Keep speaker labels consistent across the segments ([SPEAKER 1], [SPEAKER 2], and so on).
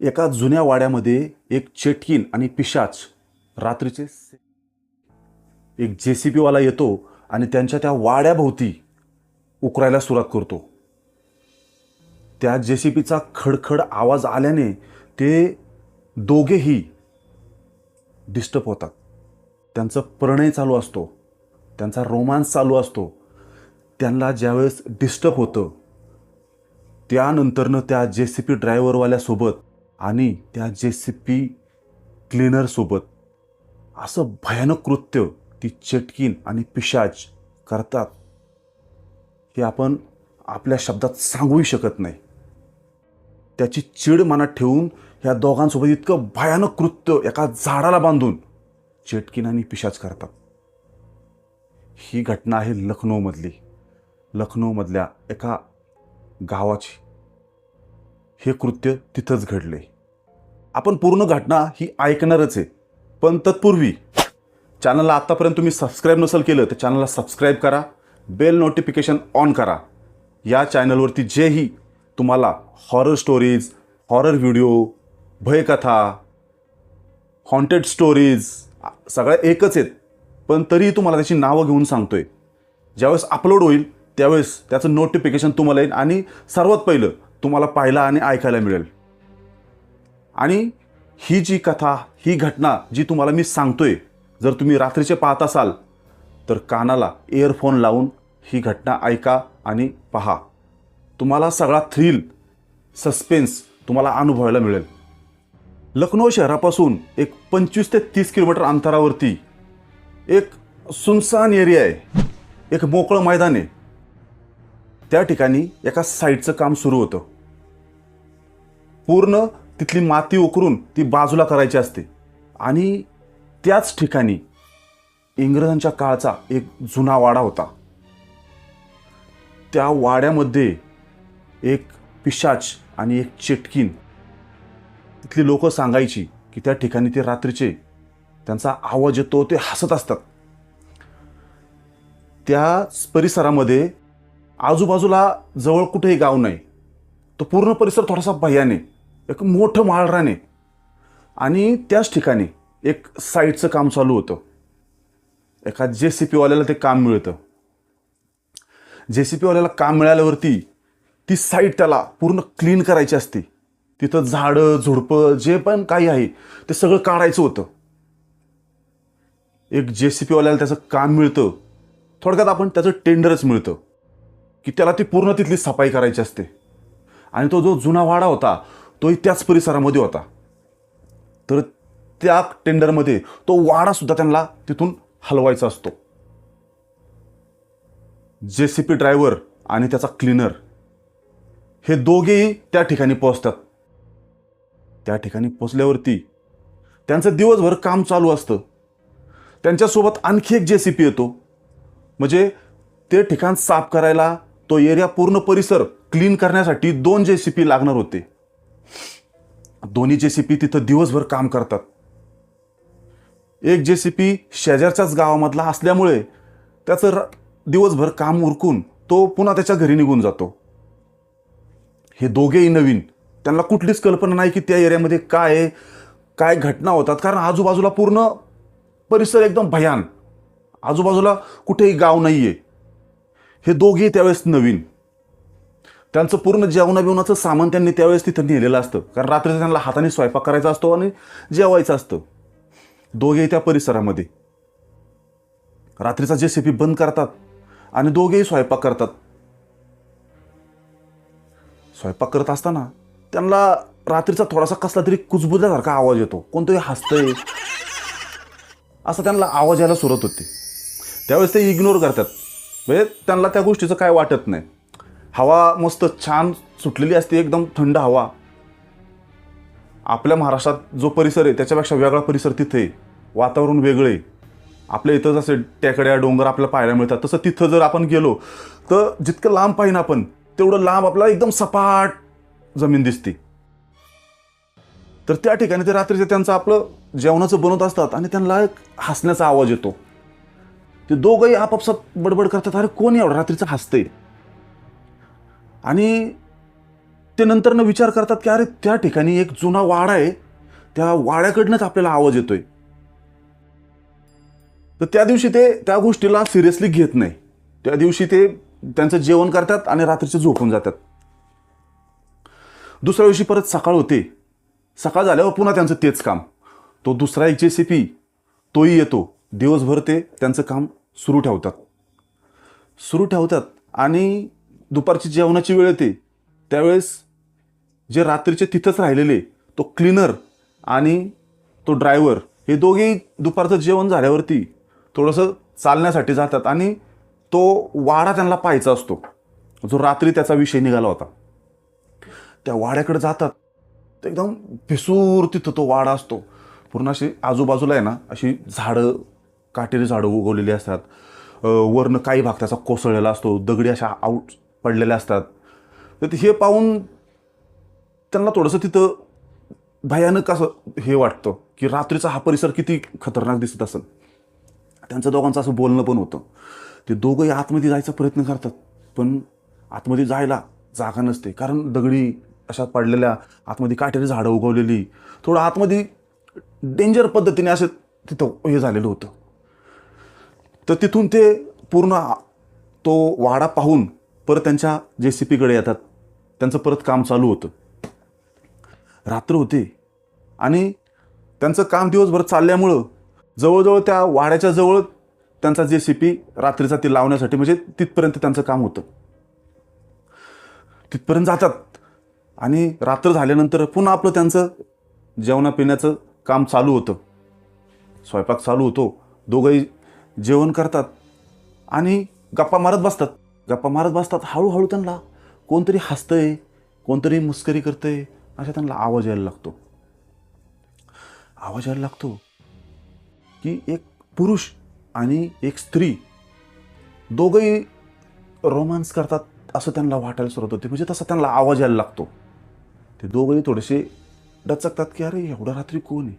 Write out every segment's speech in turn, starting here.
[SPEAKER 1] एका जुन्या वाड्यामध्ये एक चेटकीन आणि पिशाच रात्रीचे एक जे सी पीवाला येतो आणि त्यांच्या त्या वाड्याभोवती उकरायला सुरुवात करतो. त्या जे सी पीचा खडखड आवाज आल्याने ते दोघेही डिस्टर्ब होतात. त्यांचं प्रणय चालू असतो. त्यांचा रोमांस चालू असतो. त्यांना ज्यावेळेस डिस्टर्ब होतं त्यानंतरनं त्या जे सी पी ड्रायव्हरवाल्यासोबत आणि त्या जे सी पी क्लिनरसोबत असं भयानक कृत्य ती चटकीन आणि पिशाच करतात हे आपण आपल्या शब्दात सांगूही शकत नाही. त्याची चिड मनात ठेवून ह्या दोघांसोबत इतकं भयानक कृत्य एका झाडाला बांधून चेटकीन आणि पिशाच करतात. ही घटना आहे लखनौमधली. लखनौमधल्या एका गावाची. हे कृत्य तिथंच घडले. आपण पूर्ण घटना ही ऐकणारच आहे. पण तत्पूर्वी चॅनलला आत्तापर्यंत तुम्ही सबस्क्राईब नसेल केलं तर चॅनलला सबस्क्राईब करा बेल नोटिफिकेशन ऑन करा. या चॅनलवरती जेही तुम्हाला हॉरर स्टोरीज हॉरर व्हिडिओ भयकथा हॉन्टेड स्टोरीज सगळ्या एकच आहेत. पण तरीही तुम्हाला त्याची नावं घेऊन सांगतोय. ज्यावेळेस अपलोड होईल त्यावेळेस त्याचं नोटिफिकेशन तुम्हाला येईल. आणि सर्वात पहिलं तुम्हाला पाहायला आणि ऐकायला मिळेल. आणि ही जी कथा ही घटना जी तुम्हाला मी सांगतोय जर तुम्ही रात्रीचे पाहत असाल तर कानाला इयरफोन लावून ही घटना ऐका आणि पहा. तुम्हाला सगळा थ्रिल सस्पेन्स तुम्हाला अनुभवायला मिळेल. लखनौ शहरापासून एक पंचवीस ते तीस किलोमीटर अंतरावरती एक सुनसान एरिया आहे. एक मोकळं मैदान आहे. त्या ठिकाणी एका साईडचं काम सुरू होतं. पूर्ण तिथली माती उकरून ती बाजूला करायची असते. आणि त्याच ठिकाणी इंग्रजांच्या काळचा एक जुना वाडा होता. त्या वाड्यामध्ये एक पिशाच आणि एक चेटकीन तिथली लोक सांगायची की त्या ठिकाणी ते रात्रीचे त्यांचा आवाज येतो ते हसत असतात. त्या परिसरामध्ये आजूबाजूला जवळ कुठेही गाव नाही. तो पूर्ण परिसर थोडासा भयाने एक मोठं माळराने आणि त्याच ठिकाणी एक साईडचं काम चालू होतं. एका जे सी पीवाल्याला ते काम मिळतं. जे सी पीवाल्याला काम मिळाल्यावरती ती साईट त्याला पूर्ण क्लीन करायची असते. तिथं झाडं झुडपं जे पण काही आहे ते सगळं काढायचं होतं. एक जे सी पीवाल्याला त्याचं काम मिळतं. थोडक्यात आपण त्याचं टेंडरच मिळतं. की त्याला ती पूर्ण तिथली सफाई करायची असते. आणि तो जो जुना वाडा होता तोही त्याच परिसरामध्ये होता. तर त्या टेंडरमध्ये तो वाडासुद्धा त्यांना तिथून हलवायचा असतो. जे सी पी ड्रायव्हर आणि त्याचा क्लीनर हे दोघेही त्या ठिकाणी पोहोचतात. त्या ठिकाणी पोचल्यावरती त्यांचं दिवसभर काम चालू असतं. त्यांच्यासोबत आणखी एक जे सी पी येतो. म्हणजे ते ठिकाण साफ करायला तो एरिया पूर्ण परिसर क्लीन करण्यासाठी दोन जे सी पी लागणार होते. दोन्ही जे सी पी तिथं दिवसभर काम करतात. एक जे सी पी शेजारच्याच गावामधला असल्यामुळे त्याचं र- दिवसभर काम उरकून तो पुन्हा त्याच्या घरी निघून जातो. हे दोघेही नवीन. त्यांना कुठलीच कल्पना नाही की त्या एरियामध्ये काय आहे काय घटना होतात. कारण आजूबाजूला पूर्ण परिसर एकदम भयान. आजूबाजूला कुठेही गाव नाही आहे हे दोघेही त्यावेळेस नवीन. त्यांचं पूर्ण जेवणाबिवणाचं सामान त्यांनी त्यावेळेस तिथं नेलेलं असतं. कारण रात्रीचं त्यांना हाताने स्वयंपाक करायचा असतो आणि जेवायचं असतं. दोघेही त्या परिसरामध्ये. रात्रीचा जे सी बंद करतात आणि दोघेही स्वयंपाक करतात. स्वयंपाक करत असताना त्यांना रात्रीचा थोडासा कसला तरी कुजबुजल्यासारखा आवाज येतो. कोणतरी हसतंय. असा त्यांना आवाज यायला सुरत होते. त्यावेळेस ते इग्नोर करतात. म्हणजे त्यांना त्या गोष्टीचं काय वाटत नाही. हवा मस्त छान सुटलेली असते एकदम थंड हवा. आपल्या महाराष्ट्रात जो परिसर आहे त्याच्यापेक्षा वेगळा परिसर तिथे आहे. वातावरण वेगळं आहे. आपल्या इथं जसे टेकड्या डोंगर आपल्याला पाहायला मिळतात तसं तिथं जर आपण गेलो तर जितकं लांब पाहिजे आपण तेवढं लांब आपल्याला एकदम सपाट जमीन दिसते. तर त्या ठिकाणी ते रात्रीचे त्यांचं आपलं जेवणाचं बनवत असतात आणि त्यांना एक हसण्याचा आवाज येतो. ते दोघंही आपापसात बडबड करतात अरे कोण एवढं रात्रीचं हसतंय? आणि ते नंतरनं विचार करतात की अरे त्या ठिकाणी एक जुना वाडा आहे. त्या वाड्याकडनंच आपल्याला आवाज येतोय. तर त्या दिवशी ते त्या गोष्टीला सिरियसली घेत नाही. त्या दिवशी ते त्यांचं जेवण करतात आणि रात्रीचे झोपून जातात. दुसऱ्या दिवशी परत सकाळ होते. सकाळ झाल्यावर पुन्हा त्यांचं तेच काम. तो दुसरा एक जे सी पी तोही येतो. दिवसभर ते त्यांचं काम सुरू ठेवतात. सुरू ठेवतात आणि दुपारची जेवणाची वेळ येते. त्यावेळेस जे रात्रीचे तिथंच राहिलेले तो क्लीनर आणि तो ड्रायव्हर हे दोघेही दुपारचं जेवण झाल्यावरती थोडंसं चालण्यासाठी जातात आणि तो वाडा त्यांना पाहायचा असतो. जो रात्री त्याचा विषय निघाला होता. त्या वाड्याकडे जातात. तर एकदम भिसूर तिथं तो वाडा असतो. पूर्ण अशी आजूबाजूला आहे ना अशी झाडं काटेरी झाडं उगवलेली असतात. वरनं काही भाग त्याचा कोसळलेला असतो. दगडी अशा आऊट पडलेल्या असतात. तर हे पाहून त्यांना थोडंसं तिथं भयानक असं हे वाटतं की रात्रीचा हा परिसर किती खतरनाक दिसत असेल. त्यांचं दोघांचं असं बोलणं पण होतं. ते दोघंही आतमध्ये जायचा प्रयत्न करतात पण आतमध्ये जायला जागा नसते. कारण दगडी अशा पडलेल्या आतमध्ये काटेरी झाडं उगवलेली थोडं आतमध्ये डेंजर पद्धतीने असं तिथं हे झालेलं होतं. तर तिथून ते पूर्ण तो वाडा पाहून परत त्यांच्या जे सी पीकडे येतात. त्यांचं परत काम चालू होतं. रात्र होते. आणि त्यांचं काम दिवसभर चालल्यामुळं जवळजवळ त्या वाड्याच्या जवळ त्यांचा जे सी पी रात्रीचा ते लावण्यासाठी म्हणजे तिथपर्यंत त्यांचं काम होतं. तिथपर्यंत जातात. आणि रात्र झाल्यानंतर पुन्हा आपलं त्यांचं जेवणा पिण्याचं काम चालू होतं. स्वयंपाक चालू होतो. दोघंही जेवण करतात. आणि गप्पा मारत बसतात. गप्पा मारत बसतात हळूहळू त्यांना कोणतरी हसतंय कोणतरी मुस्करी करतंय अशा त्यांना आवाज यायला लागतो. आवाज यायला लागतो की एक पुरुष आणि एक स्त्री दोघंही रोमांस करतात असं त्यांना वाटायला सुरुवात होते. म्हणजे तसा त्यांना आवाज यायला लागतो. ते दोघंही थोडेसे डचकतात की अरे एवढ्या रात्री कोण आहे?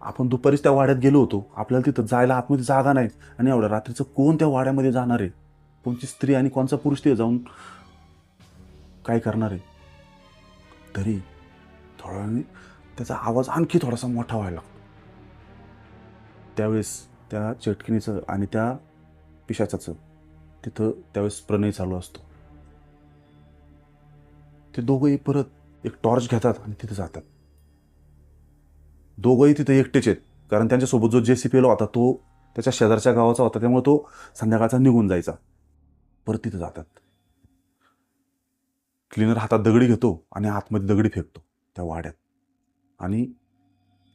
[SPEAKER 1] आपण दुपारीच त्या वाड्यात गेलो होतो. आपल्याला तिथं जायला आतमध्ये जागा नाही आणि एवढ्या रात्रीचं कोण त्या वाड्यामध्ये जाणार आहे? कोणची स्त्री आणि कोणचा पुरुष ते जाऊन काय करणार आहे? तरी थोड्या वेळाने त्याचा आवाज आणखी थोडासा मोठा व्हायला लागतो. त्यावेळेस त्या चटकिनीचं आणि त्या पिशाचाचं तिथं त्यावेळेस प्रणय चालू असतो. ते दोघंही परत एक टॉर्च घेतात आणि तिथं जातात. दोघंही तिथे एकटेच आहेत. कारण त्यांच्यासोबत जो जे सी पी होता तो त्याच्या शेजारच्या गावाचा होता. त्यामुळे तो संध्याकाळचा निघून जायचा. परत तिथं जातात. क्लिनर हातात दगडी घेतो आणि आतमध्ये दगडी फेकतो त्या वाड्यात. आणि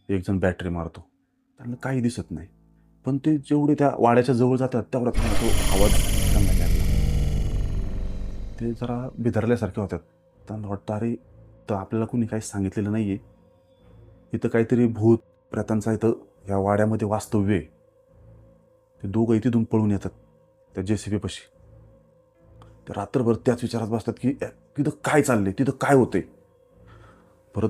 [SPEAKER 1] एक जण बॅटरी मारतो. त्यांना काही दिसत नाही. पण ते जेवढे त्या वाड्याच्या जवळ जातात तेवढा त्यांना तो आवाज त्यांना यायला लागला. ते जरा बिधारल्यासारखे होतात. त्यांना वाटतं अरे तर आपल्याला कोणी काही सांगितलेलं नाही आहे इथं काहीतरी भूत प्रेतांचा इथं या वाड्यामध्ये वास्तव्य आहे. ते दोघं तिथून पळून येतात त्या जे सी बीपाशी ते रात्रभर त्याच विचारात बसतात की तिथं काय चालले तिथं काय होते परत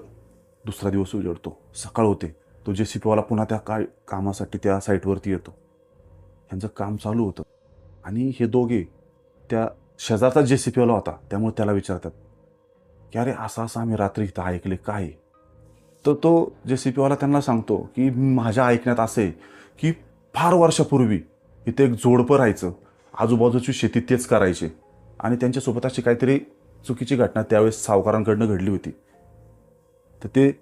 [SPEAKER 1] दुसरा दिवस उजडतो. सकाळ होते. तो जे सी पीवाला पुन्हा त्या काय कामासाठी त्या साईटवरती येतो. ह्यांचं काम चालू होतं. आणि हे दोघे त्या शेजारचा जे सी पीवाला होता. त्यामुळे त्याला विचारतात की अरे असं असं आम्ही रात्री इथं ऐकले काय? तर तो जे सी पीवाला त्यांना सांगतो की माझ्या ऐकण्यात असं आहे की फार वर्षापूर्वी इथे एक जोडपं राहायचं. आजूबाजूची शेती तेच करायचे. आणि त्यांच्यासोबत अशी काहीतरी चुकीची घटना त्यावेळेस सावकारांकडनं घडली होती. तर ते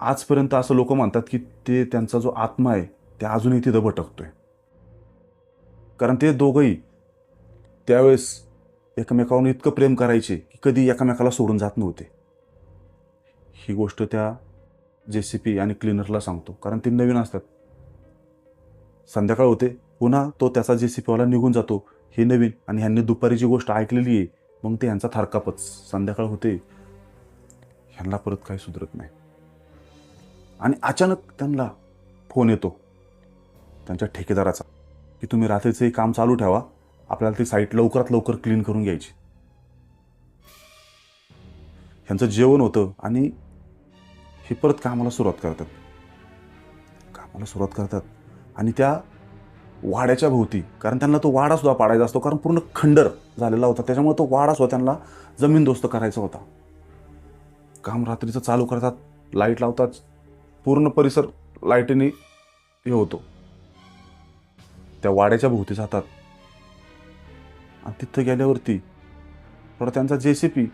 [SPEAKER 1] आजपर्यंत असं लोक मानतात की ते त्यांचा जो आत्मा आहे ते अजूनही तिथं भटकतोय. कारण ते दोघंही त्यावेळेस एकमेकावर इतकं प्रेम करायचे की कधी एकमेकाला सोडून जात नव्हते. ही गोष्ट त्या जे सी पी आणि क्लिनरला सांगतो. कारण ते नवीन असतात. संध्याकाळ होते पुन्हा तो त्याचा जे सी पीवाला निघून जातो. हे नवीन आणि ह्यांनी दुपारी जी गोष्ट ऐकलेली आहे मग ते ह्यांचा थारकापच. संध्याकाळ होते. ह्यांना परत काही सुधरत नाही. आणि अचानक त्यांना फोन येतो. त्यांच्या ठेकेदाराचा की तुम्ही रात्रीचं हे काम चालू ठेवा. आपल्याला ती साईट लवकरात लवकर क्लीन करून घ्यायची. ह्यांचं जेवण होतं आणि हे परत कामाला सुरुवात करतात. कामाला सुरुवात करतात. आणि त्या वाड्याच्या भोवती. कारण त्यांना तो वाडा सुद्धा पाडायचा असतो. कारण पूर्ण खंडर झालेला होता. त्याच्यामुळे तो वाडा सुद्धा त्यांना जमीनदोस्त करायचा होता. काम रात्रीचं चालू करतात. लाइट लावतात. पूर्ण परिसर लाईटीने हे होतो. त्या वाड्याच्या भोवती जातात. आणि तिथं गेल्यावरती थोडा त्यांचा जे सी पी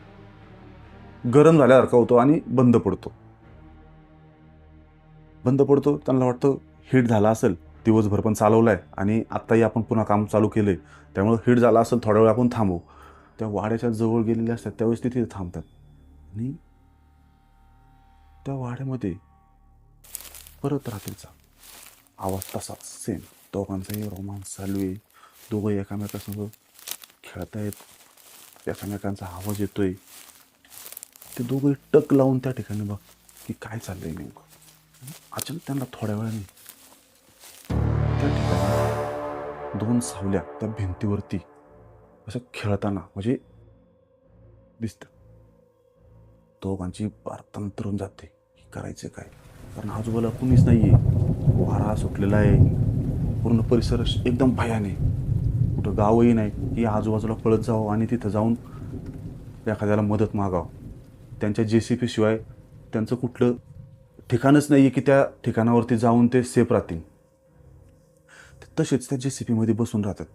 [SPEAKER 1] गरम झाल्यासारखा होतो आणि बंद पडतो. बंद पडतो. त्यांना वाटतं हिट झाला असेल. दिवसभर पण चालवलाय आणि आत्ताही आपण पुन्हा काम चालू केलं आहे त्यामुळे हिट झाला असेल थोड्या वेळ आपण थांबू. त्या वाड्याच्या जवळ गेलेल्या असतात त्यावेळेस तिथे थांबतात. आणि त्या वाड्यामध्ये परत रात्रीचा आवाज तसाच सेम दोघांचाही रोमांस चालू आहे. दोघं एकामेकासंग खेळतायत एकामेकांचा आवाज येतोय. ते दोघं टक लावून त्या ठिकाणी बघ की काय चाललंय नेमकं. अचानक त्यांना थोड्या वेळाने दोन सावल्या त्या भिंतीवरती असं खेळताना म्हणजे दिसतं. दोघांची बार तंत्रून जाते. करायचं काय? कारण आजूबाजूला कुणीच नाही आहे वारा सुटलेला आहे. पूर्ण परिसर एकदम भयाने. कुठं गावही नाही. की आजूबाजूला पळत जावं आणि तिथं जाऊन एखाद्याला मदत मागावं. त्यांच्या जे सी पी शिवाय त्यांचं कुठलं ठिकाणच नाही आहे की त्या ठिकाणावरती जाऊन ते सेफ राहतील. तसेच त्या जे सी पीमध्ये बसून राहतात.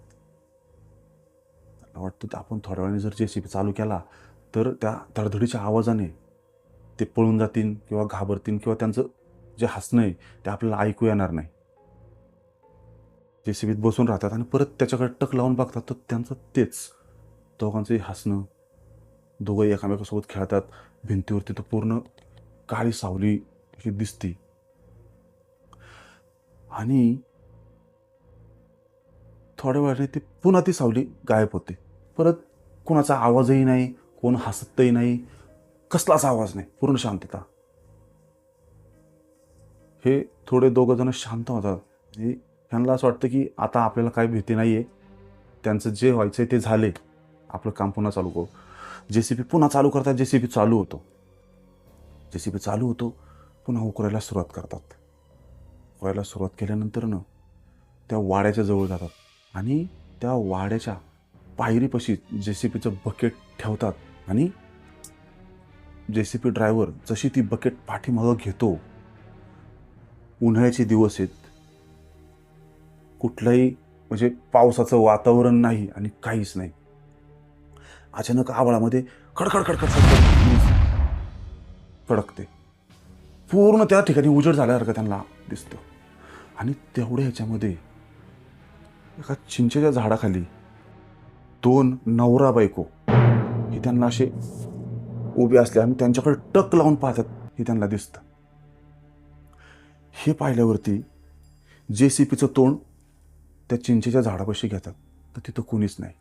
[SPEAKER 1] मला वाटतं ते आपण थोड्या वेळाने जर जे सी पी चालू केला तर त्या धडधडीच्या आवाजाने ते पळून जातील किंवा घाबरतील किंवा त्यांचं जे हसणं आहे ते आपल्याला ऐकू येणार नाही. जे सी बीत बसून राहतात आणि परत त्याच्याकडे टक लावून बघतात तर त्यांचं तेच. दोघांचंही हसणं दोघं एकामेकासोबत खेळतात भिंतीवरती तर पूर्ण काळी सावली ही दिसते. आणि थोड्या वेळाने ती पुन्हा ती सावली गायब होते. परत कोणाचा आवाजही नाही कोण हसतही नाही कसलाच आवाज नाही पूर्ण शांतता. हे थोडे दोघं जण शांत होतात. ह्यांना असं वाटतं की आता आपल्याला काही भीती नाही आहे त्यांचं जे व्हायचं आहे ते झाले. आपलं काम पुन्हा चालू करू. जे सी पी पुन्हा चालू करतात जे सी पी चालू होतो. जे सी पी चालू होतो पुन्हा उकरायला सुरुवात करतात. उकरायला सुरुवात केल्यानंतर ना त्या वाड्याच्या जवळ जातात. आणि त्या वाड्याच्या पायरीपाशी जे सी पीचं बकेट ठेवतात आणि जे सी पी ड्रायव्हर जशी ती बकेट पाठीमागं घेतो उन्हाळ्याचे दिवस आहेत. कुठलंही म्हणजे पावसाचं वातावरण नाही आणि काहीच नाही. अचानक आभाळामध्ये खडखड खडखड खडखड कडकते पूर्ण त्या ठिकाणी उजेड झाल्यासारखं त्यांना दिसतं. आणि तेवढ्या ह्याच्यामध्ये एका चिंचेच्या झाडाखाली दोन नवरा बायको हे त्यांना असे उभे असले आणि त्यांच्याकडे टक लावून पाहतात हे त्यांना दिसतं. हे पाहिल्यावरती जे सी पीचं तोंड त्या चिंचेच्या झाडापाशी घेतात तर तिथं कोणीच नाही.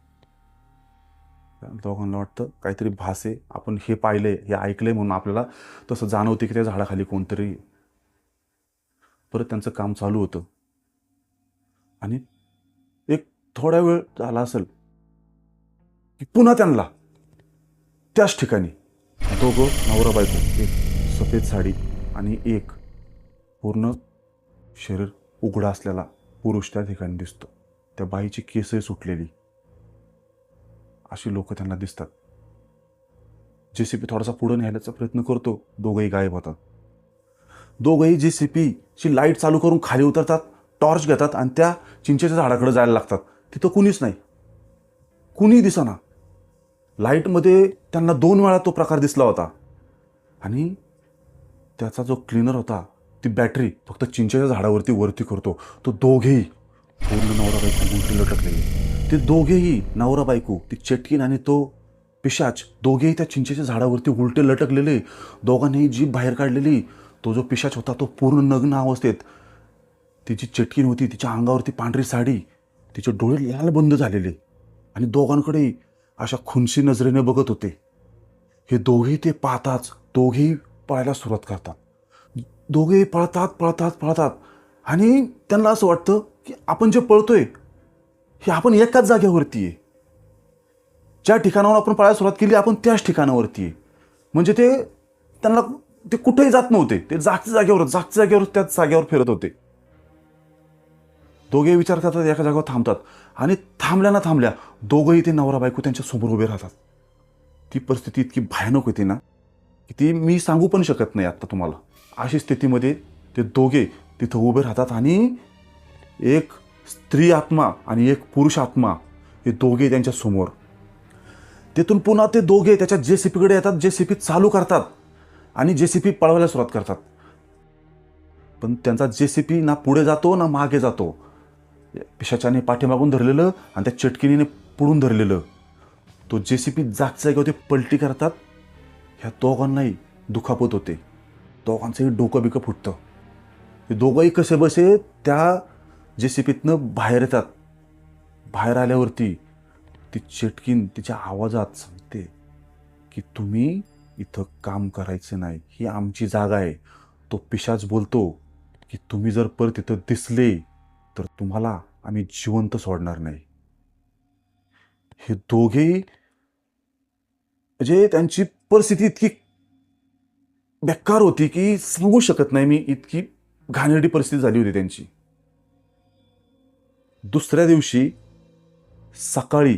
[SPEAKER 1] दोघांना वाटतं काहीतरी भास आहे आपण हे पाहिलंय हे ऐकलंय म्हणून आपल्याला तसं जाणवते की त्या झाडाखाली कोणतरी परत त्यांचं काम चालू होतं. आणि थोडा वेळ झाला असेल की पुन्हा त्यांना त्याच ठिकाणी दोघं नवरा बायको एक सफेद साडी आणि एक पूर्ण शरीर उघडा असलेला पुरुष त्या ठिकाणी दिसतो. त्या बाईची केसही सुटलेली. अशी लोक त्यांना दिसतात. जे सी पी थोडासा पुढं न्यायचा प्रयत्न करतो. दोघंही गायब होतात. दोघंही जे सी पीची लाइट चालू करून खाली उतरतात टॉर्च घेतात आणि त्या चिंचेच्या झाडाकडे जायला लागतात. तिथं कुणीच नाही. कुणी दिसना. लाईटमध्ये त्यांना दोन वेळा तो प्रकार दिसला होता. आणि त्याचा जो क्लिनर होता ती बॅटरी फक्त चिंचेच्या झाडावरती वरती करतो. तो दोघेही पूर्ण नवरा बायको उलटी लटकलेली ते दोघेही नवरा बायको ती चटकीन आणि तो पिशाच दोघेही त्या चिंचेच्या झाडावरती उलटे लटकलेले दोघांनीही जीभ बाहेर काढलेली तो जो पिशाच होता तो पूर्ण नग्न अवस्थेत. तिची चटकीन होती तिच्या अंगावरती पांढरी साडी तिचे डोळे लाल बंद झालेले आणि दोघांकडे अशा खुनशी नजरेने बघत होते. हे दोघेही ते पाहताच दोघेही पळायला सुरुवात करतात. दोघेही पळतात पळतात पळतात आणि त्यांना असं वाटतं की आपण जे पळतोय हे आपण एकाच जागेवरती आहे. ज्या ठिकाणावर आपण पळायला सुरुवात केली आपण त्याच ठिकाणावरती आहे. म्हणजे ते त्यांना ते कुठेही जात नव्हते. ते जागच्या जागेवर जागच्या जागेवर त्याच जागेवर फिरत होते. दोघे विचार करतात एका जागेवर थांबतात. आणि थांबल्या ना थांबल्या दोघंही ते नवरा बायको त्यांच्यासमोर उभे राहतात. ती परिस्थिती इतकी भयानक होती ना की ती मी सांगू पण शकत नाही आत्ता तुम्हाला. अशी स्थितीमध्ये ते दोघे तिथं उभे राहतात आणि एक स्त्री आत्मा आणि एक पुरुष आत्मा हे दोघे त्यांच्यासमोर. तिथून पुन्हा ते दोघे त्याच्या जे सी पीकडे येतात जे सी पी चालू करतात आणि जे सी पी पळवायला सुरुवात करतात. पण त्यांचा जे सी पी ना पुढे जातो ना मागे जातो. पिशाच्याने पाठीमागून धरलेलं आणि त्या चटकिनीने पुढून धरलेलं. तो जे सी पी जागच्या जागेवर ते पलटी करतात? ह्या दोघांनाही दुखापत होते. दोघांचंही डोकं बिकं फुटतं. हे दोघंही कसे बसे त्या जे सी पीतनं बाहेर येतात. बाहेर आल्यावरती ती चटकीन तिच्या आवाजात सांगते की तुम्ही इथं काम करायचं नाही. ही आमची जागा आहे. तो पिशाच बोलतो की तुम्ही जर परत इथं दिसले तर तुम्हाला आम्ही जिवंत सोडणार नाही. हे दोघेही म्हणजे त्यांची परिस्थिती इतकी बेकार होती की सांगू शकत नाही मी इतकी घाणेरडी परिस्थिती झाली होती त्यांची. दुसऱ्या दिवशी सकाळी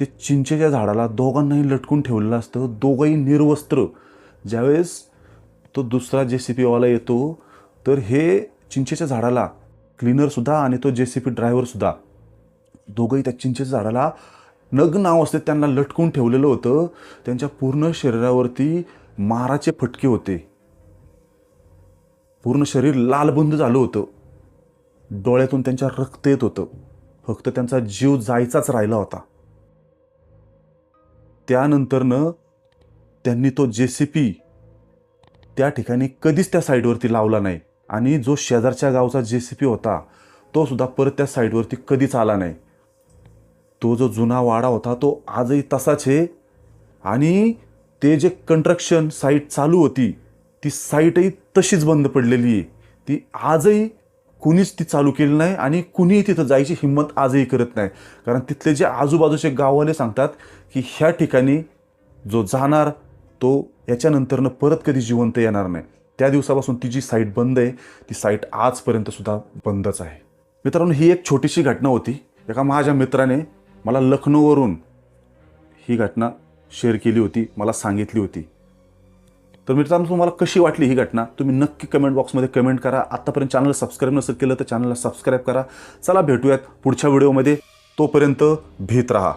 [SPEAKER 1] ते चिंचेच्या झाडाला दोघांनाही लटकून ठेवलेलं असतं. दोघंही निर्वस्त्र. ज्यावेळेस तो दुसरा जे सी पीवाला येतो तर हे चिंचेच्या झाडाला क्लीनरसुद्धा आणि तो जे सी पी ड्रायव्हरसुद्धा दोघंही त्या चिंचेच्या झाडाला नग्न अवस्थेत त्यांना लटकून ठेवलेलं होतं. त्यांच्या पूर्ण शरीरावरती माराचे फटके होते. पूर्ण शरीर लालबंद झालं होतं. डोळ्यातून त्यांच्या रक्त येत होतं. फक्त त्यांचा जीव जायचाच राहिला होता. त्यानंतरनं त्यांनी तो जे सी पी त्या ठिकाणी कधीच त्या साईडवरती लावला नाही. आणि जो शेजारच्या गावचा जे सी पी होता तो सुद्धा परत त्या साईडवरती कधीच आला नाही. तो जो जुना वाडा होता तो आजही तसाच आहे. आणि ते जे कंस्ट्रक्शन साईट चालू होती ती साईटही तशीच बंद पडलेली आहे. ती आजही कुणीच ती चालू केली नाही आणि कुणीही तिथं जायची हिंमत आजही करत नाही. कारण तिथले जे आजूबाजूचे गाववाले सांगतात की ह्या ठिकाणी जो जाणार तो याच्यानंतरनं परत कधी जिवंत येणार नाही. त्या दिवसापासून ती जी साईट बंद आहे ती साईट आजपर्यंत सुद्धा बंदच आहे. मित्रांनो ही एक छोटीशी घटना होती. एका माझ्या मित्राने मला लखनौवरून ही घटना शेअर केली होती मला सांगितली होती. तर मित्रांनो तुम्हाला कशी वाटली ही घटना? तुम्ही नक्की कमेंट बॉक्समध्ये कमेंट करा. आत्तापर्यंत चॅनल सबस्क्राईब नसेल केलं तर चॅनलला सबस्क्राईब करा. चला भेटूयात पुढच्या व्हिडिओमध्ये तोपर्यंत भीत राहा.